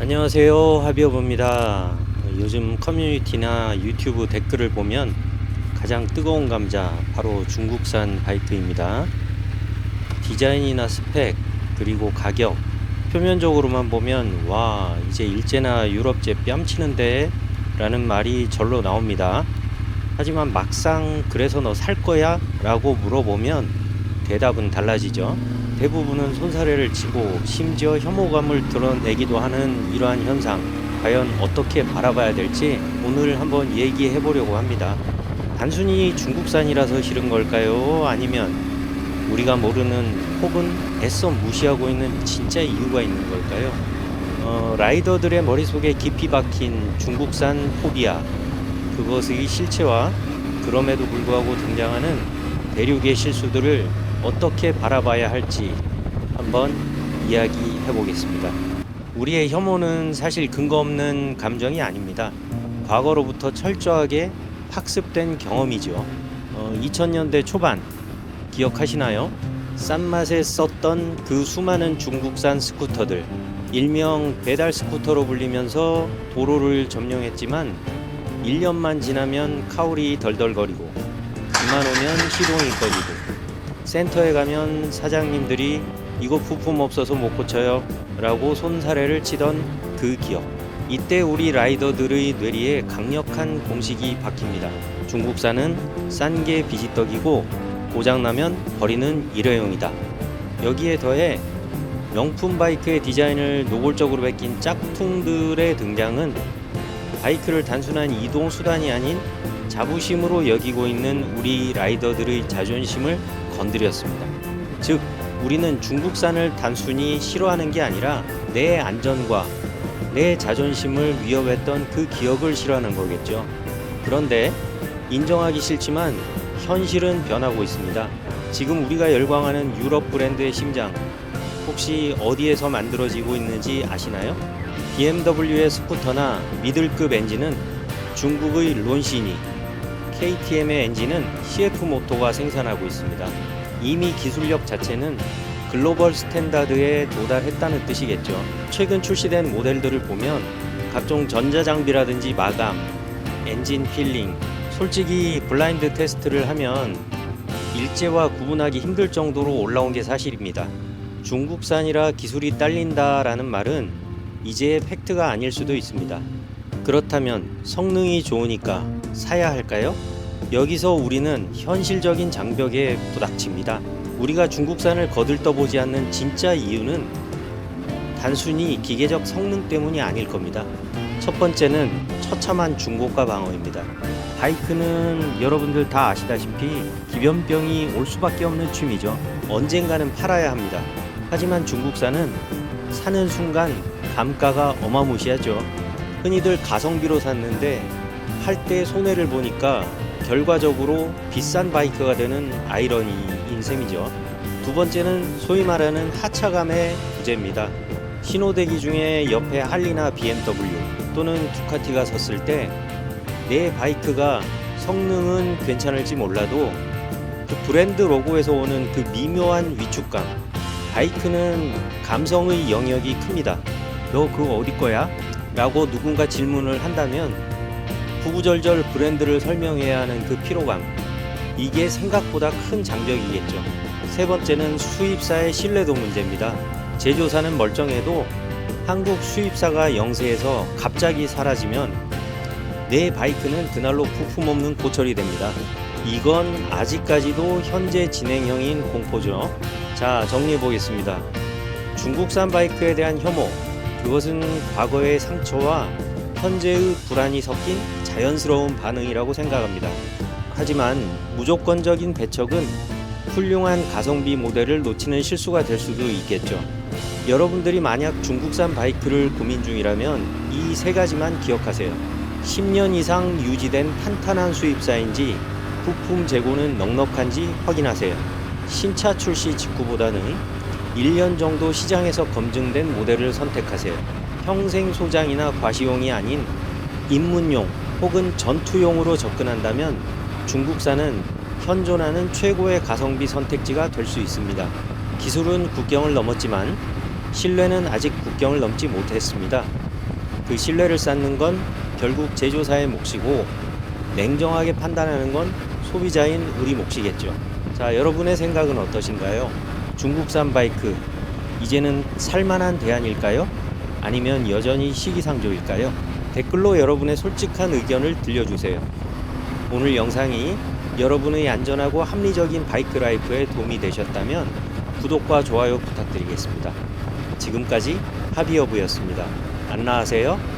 안녕하세요 하비어브입니다. 요즘 커뮤니티나 유튜브 댓글을 보면 가장 뜨거운 감자 바로 중국산 바이크입니다. 디자인이나 스펙 그리고 가격 표면적으로만 보면 와 이제 일제나 유럽제 뺨치는데 라는 말이 절로 나옵니다. 하지만 막상 그래서 너 살 거야? 라고 물어보면 대답은 달라지죠 대부분은 손사래를 치고 심지어 혐오감을 드러내기도 하는 이러한 현상 과연 어떻게 바라봐야 될지 오늘 한번 얘기해 보려고 합니다. 단순히 중국산이라서 싫은 걸까요? 아니면 우리가 모르는 혹은 애써 무시하고 있는 진짜 이유가 있는 걸까요? 어, 라이더들의 머릿속에 깊이 박힌 중국산 포비아 그것의 실체와 그럼에도 불구하고 등장하는 대륙의 실수들을 어떻게 바라봐야 할지 한번 이야기해 보겠습니다. 우리의 혐오는 사실 근거 없는 감정이 아닙니다. 과거로부터 철저하게 학습된 경험이죠. 어, 2000년대 초반 기억하시나요? 싼 맛에 썼던 그 수많은 중국산 스쿠터들 일명 배달 스쿠터로 불리면서 도로를 점령했지만 1년만 지나면 카울이 덜덜거리고 비만 오면 시동이 꺼지고 센터에 가면 사장님들이 이거 부품 없어서 못 고쳐요 라고 손사래를 치던 그 기억. 이때 우리 라이더들의 뇌리에 강력한 공식이 박힙니다. 중국산은 싼 게 비지떡이고 고장나면 버리는 일회용이다. 여기에 더해 명품 바이크의 디자인을 노골적으로 베낀 짝퉁들의 등장은 바이크를 단순한 이동 수단이 아닌 자부심으로 여기고 있는 우리 라이더들의 자존심을 건드렸습니다. 즉, 우리는 중국산을 단순히 싫어하는 게 아니라 내 안전과 내 자존심을 위협했던 그 기억을 싫어하는 거겠죠. 그런데 인정하기 싫지만 현실은 변하고 있습니다. 지금 우리가 열광하는 유럽 브랜드의 심장, 혹시 어디에서 만들어지고 있는지 아시나요? BMW의 스쿠터나 미들급 엔진은 중국의 론시니, KTM의 엔진은 CF 모토가 생산하고 있습니다. 이미 기술력 자체는 글로벌 스탠다드에 도달했다는 뜻이겠죠. 최근 출시된 모델들을 보면 각종 전자장비라든지 마감, 엔진 필링, 솔직히 블라인드 테스트를 하면 일제와 구분하기 힘들 정도로 올라온 게 사실입니다. 중국산이라 기술이 딸린다라는 말은 이제 팩트가 아닐 수도 있습니다. 그렇다면 성능이 좋으니까 사야 할까요? 여기서 우리는 현실적인 장벽에 부닥칩니다. 우리가 중국산을 거들떠보지 않는 진짜 이유는 단순히 기계적 성능 때문이 아닐 겁니다. 첫 번째는 처참한 중고가 방어입니다. 바이크는 여러분들 다 아시다시피 기변병이 올 수밖에 없는 취미죠. 언젠가는 팔아야 합니다. 하지만 중국산은 사는 순간 감가가 어마무시하죠. 흔히들 가성비로 샀는데 팔때 손해를 보니까 결과적으로 비싼 바이크가 되는 아이러니인 셈이죠. 두 번째는 소위 말하는 하차감의 부재입니다. 신호대기 중에 옆에 할리나 BMW 또는 두카티가 섰을 때 내 바이크가 성능은 괜찮을지 몰라도 그 브랜드 로고에서 오는 그 미묘한 위축감 바이크는 감성의 영역이 큽니다. 너 그거 어디 거야? 라고 누군가 질문을 한다면 구구절절 브랜드를 설명해야 하는 그 피로감 이게 생각보다 큰 장벽이겠죠. 세 번째는 수입사의 신뢰도 문제입니다. 제조사는 멀쩡해도 한국 수입사가 영세해서 갑자기 사라지면 내 바이크는 그날로 부품 없는 고철이 됩니다. 이건 아직까지도 현재 진행형인 공포죠. 자, 정리해 보겠습니다. 중국산 바이크에 대한 혐오, 그것은 과거의 상처와 현재의 불안이 섞인 자연스러운 반응이라고 생각합니다. 하지만 무조건적인 배척은 훌륭한 가성비 모델을 놓치는 실수가 될 수도 있겠죠. 여러분들이 만약 중국산 바이크를 고민 중이라면 이 세 가지만 기억하세요. 10년 이상 유지된 탄탄한 수입사인지 부품 재고는 넉넉한지 확인하세요. 신차 출시 직후보다는 1년 정도 시장에서 검증된 모델을 선택하세요. 평생 소장이나 과시용이 아닌 입문용 혹은 전투용으로 접근한다면 중국산은 현존하는 최고의 가성비 선택지가 될 수 있습니다. 기술은 국경을 넘었지만 신뢰는 아직 국경을 넘지 못했습니다. 그 신뢰를 쌓는 건 결국 제조사의 몫이고 냉정하게 판단하는 건 소비자인 우리 몫이겠죠. 자, 여러분의 생각은 어떠신가요? 중국산 바이크 이제는 살만한 대안일까요? 아니면 여전히 시기상조일까요? 댓글로 여러분의 솔직한 의견을 들려주세요. 오늘 영상이 여러분의 안전하고 합리적인 바이크 라이프에 도움이 되셨다면 구독과 좋아요 부탁드리겠습니다. 지금까지 하비어브였습니다. 안녕하세요.